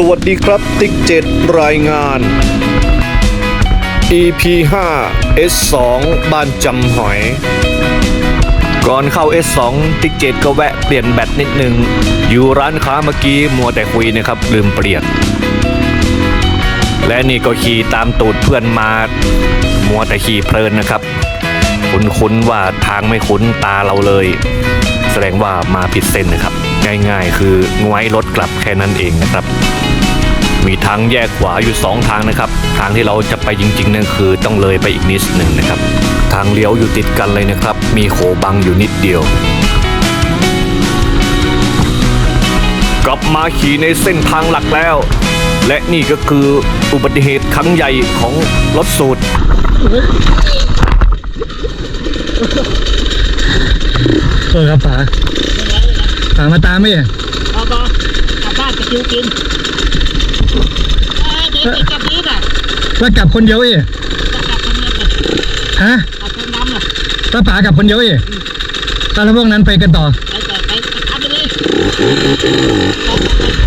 สวัสดีครับ ติ๊กเจ็ดรายงาน EP 5 S2 บ้านจำหอย ก่อนเข้า S2 ติ๊กเจ็ดก็แวะเปลี่ยนแบตนิดนึง อยู่ร้านค้าเมื่อกี้มัวแต่คุยนะครับ ลืมเปลี่ยน และนี่ก็ขี่ตามตูดเพื่อนมา มัวแต่ขี่เพลินนะครับ คุ้นๆว่าทางไม่คุ้นตาเราเลย แสดงว่ามาผิดเส้นนะครับ ง่ายๆ คืองวยรถกลับแค่นั้นเองนะครับ มีทางแยกขวาอยู่สองทางนะครับ ทางที่เราจะไปจริงๆนั่นคือต้องเลยไปอีกนิดหนึ่งนะครับ ทางเลี้ยวอยู่ติดกันเลยนะครับ มีโขบังอยู่นิดเดียวกลับมาขี่ในเส้นทางหลักแล้ว และนี่ก็คืออุบัติเหตุครั้งใหญ่ของรถสูตรเออครับป๋า ป๋ามาตามไหมอะเอาต่อกลับบ้านจะคิวกินเอ้ยเด็กๆกลับนี้น่ะแล้วกลับคนเดียวเองจะกลับคนเดียวน่ะฮะกลับคนดำน่ะแล้วป๋ากลับคนเดียวเองแล้วพวกนั้นไปกันต่อไปต่อไปไปทำไปเลย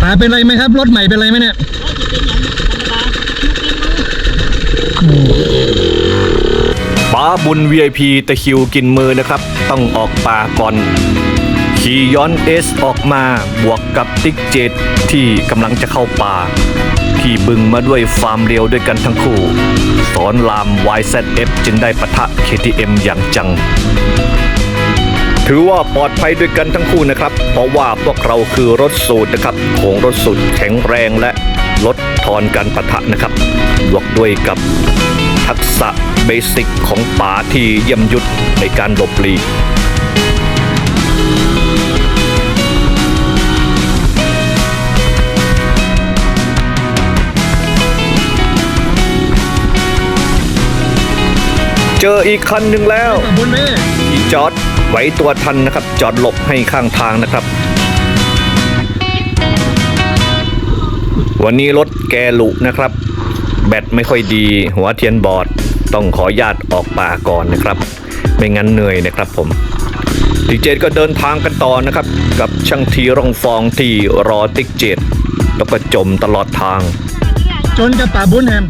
ป๋าเป็นไรไหมครับ รถใหม่เป็นไรไหมเนี่ยโอ้ยจะเป็นอย่างธรรมดาคิวกินมือ ป้าบุญ VIP ตะคริวกินมือนะครับ ต้องออกป่าก่อน ขี่ย้อนเอสออกมาบวกกับติ๊กเจ็ดที่กำลังจะเข้าป่า ที่บึงมาด้วยฟาร์มเรียวด้วยกันทั้งคู่ สอนราม YZF จึงได้ปะทะ KTM อย่างจัง ถือว่าปลอดภัยด้วยกันทั้งคู่นะครับ เพราะว่าพวกเราคือรถสูตรนะครับโขงรถสูตรแข็งแรงและลดทอนการปะทะนะครับบวกด้วยกับทักษะเบสิกของป๋าที่เยี่ยมยุทธในการหลบหลีก เจออีกคันหนึ่งแล้วที่จอดไว้ตัวทันนะครับ จอดหลบให้ข้างทางนะครับ วันนี้รถแกลุนะครับ แบตไม่ค่อยดี หัวเทียนบอดต้องขอญาตออกป่าก่อนนะครับ ไม่งั้นเหนื่อยนะครับผมติ๊กเจดก็เดินทางกันต่อนะครับ กับช่างทีรองฟองที่รอติ๊กเจดแล้วก็จมตลอดทาง จนกับป๋าบุญแฮม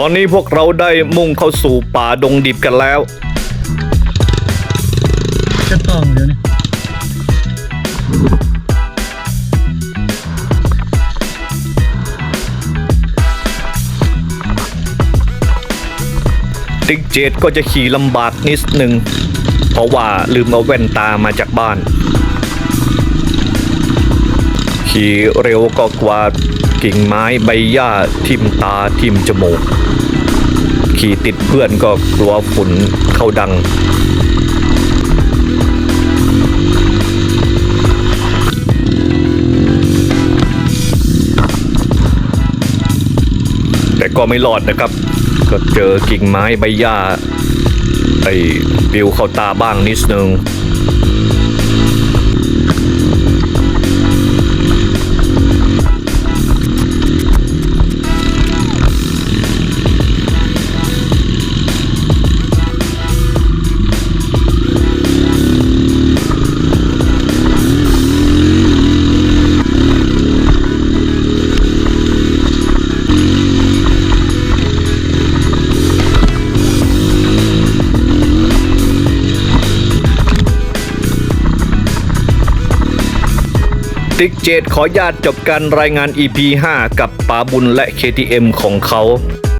ตอนนี้พวกเราได้มุ่งเข้าสู่ป่าดงดิบกันแล้ว จะต้องเดี๋ยวนี้ติ๊กเจดก็จะขี่ลำบากนิดหนึ่งเพราะว่าลืมเอาแว่นตามาจากบ้าน ขี่เร็วก็กว่าดกิ่งไม้ใบหญ้าทิ่มตาทิ่มจมูก ขี่ติดเพื่อนก็กลัวฝุ่นเข้าดัง แต่ก็ไม่รอดนะครับ ก็เจอกิ่งไม้ใบหญ้าไอ้ปิวเข้าตาบ้างนิดนึง ติ๊กเจดขอญาตจบการรายงาน EP 5 กับป๋าบุญและ KTM ของเขา